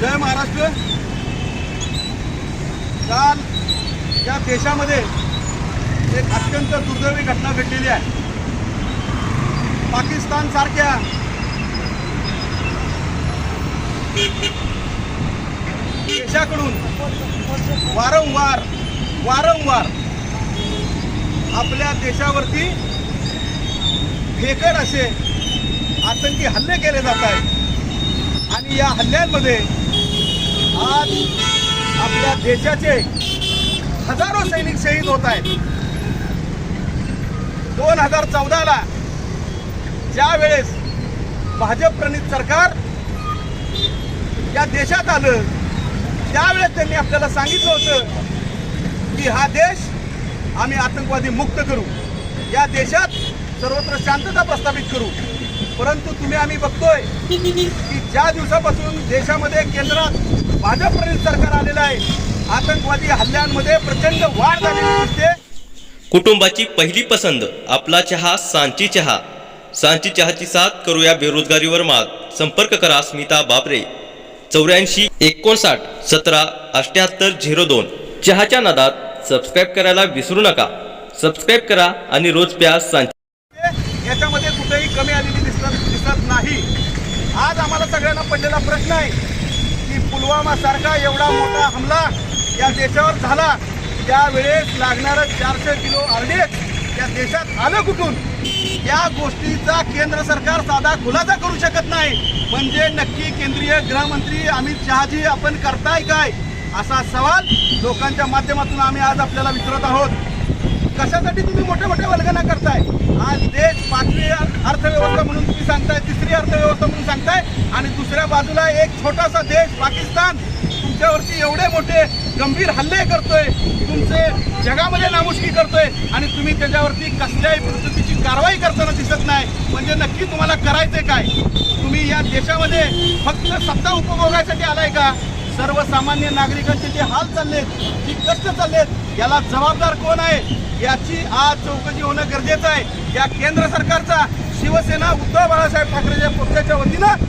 जय महाराष्ट्र. काल या देशामध्ये एक अत्यंत दुर्दैवी घटना घडलेली आहे. पाकिस्तान सारख्या देशाकडून वारंवार वारंवार आपल्या देशावरती फेकड असे आतंकी हल्ले केले जात आहेत. आणि या हल्ल्यांमध्ये आज आपल्या देशाचे हजारो सैनिक शहीद होत आहेत. दोन हजार चौदाला ज्या वेळेस भाजप प्रणित सरकार या देशात आलं त्यावेळेस त्यांनी आपल्याला सांगितलं होतं की हा देश आम्ही आतंकवादी मुक्त करू. या देशात सर्वत्र शांतता प्रस्थापित करू. परंतु तुम्ही आम्ही बघतोय की ज्या दिवसापासून देशामध्ये केंद्रात भाजप प्रणित सरकार आलेलं आहे. आतंकवादी हल्ल्यांमध्ये प्रचंड वाढ झालेली दिसते. कुटुंबाची पहिली पसंत आपला चहा सांची चहा. सांची चहाची साथ करूया बेरोजगारीवर मात. संपर्क करा स्मिता बाबरे चौऱ्याऐंशी एकोणसाठ सतरा अठ्याहत्तर झिरो दोन. चहाच्या नादात सबस्क्राईब करायला विसरू नका. सबस्क्राईब करा आणि रोज प्या सांची. याच्यामध्ये कुठेही कमी आलेली दिसत दिसत नाही. आज आम्हाला सगळ्यांना पडलेला प्रश्न आहे. की पुलवामा सारखा एवढा मोठा हमला या देशावर झाला. त्यावेळेस लागणारं चारशे किलो आरडीएक्स या देशात आलं कुठून? या गोष्टीचा केंद्र सरकार साधा खुलासा करू शकत नाही. म्हणजे नक्की केंद्रीय गृहमंत्री अमित शहाजी आपण करताय काय? असा सवाल लोकांच्या माध्यमातून आम्ही आज आपल्याला विचारत आहोत. कशासाठी तुम्ही मोठे मोठे वर्ग दुसऱ्या बाजूला एक छोटासा देश पाकिस्तान. तुमच्यावरती एवढे मोठे गंभीर हल्ले करतोय. तुमचे जगामध्ये नामुष्की करतोय. आणि तुम्ही त्याच्यावरती कसल्याही पद्धतीची कारवाई करताना दिसत नाही. म्हणजे नक्की तुम्हाला करायचंय काय? तुम्ही या देशामध्ये फक्त सत्ता उपभोगासाठी आलाय का? सर्वसामान्य नागरिकांचे जे हाल चाललेत जी कष्ट चाललेत याला जबाबदार कोण आहे? याची आज चौकशी होणं गरजेचं आहे. या केंद्र सरकारचा शिवसेना उद्धव बाळासाहेब ठाकरेच्या पक्षाच्या वतीनं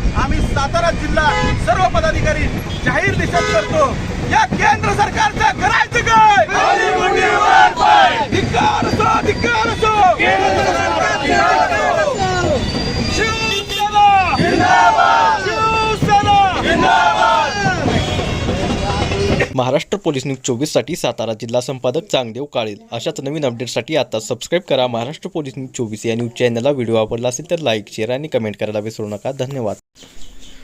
सातारा जिल्हा सर्व पदाधिकारी जाहीर निषेध करतो. या केंद्र सरकारचं करायचं काय? धिक्कार असो धिक्कार असो. शिवसेना. शिवसेना. महाराष्ट्र पोलीस न्यूज चोवीससाठी सातारा जिल्हा संपादक चांगदेव काळेल. अशाच नवीन अपडेटसाठी आता सबस्क्राईब करा महाराष्ट्र पोलीस न्यूज चोवीस या न्यूज चॅनलला व्हिडिओ आवडला असेल तर लाईक शेअर आणि कमेंट करायला विसरू नका. धन्यवाद.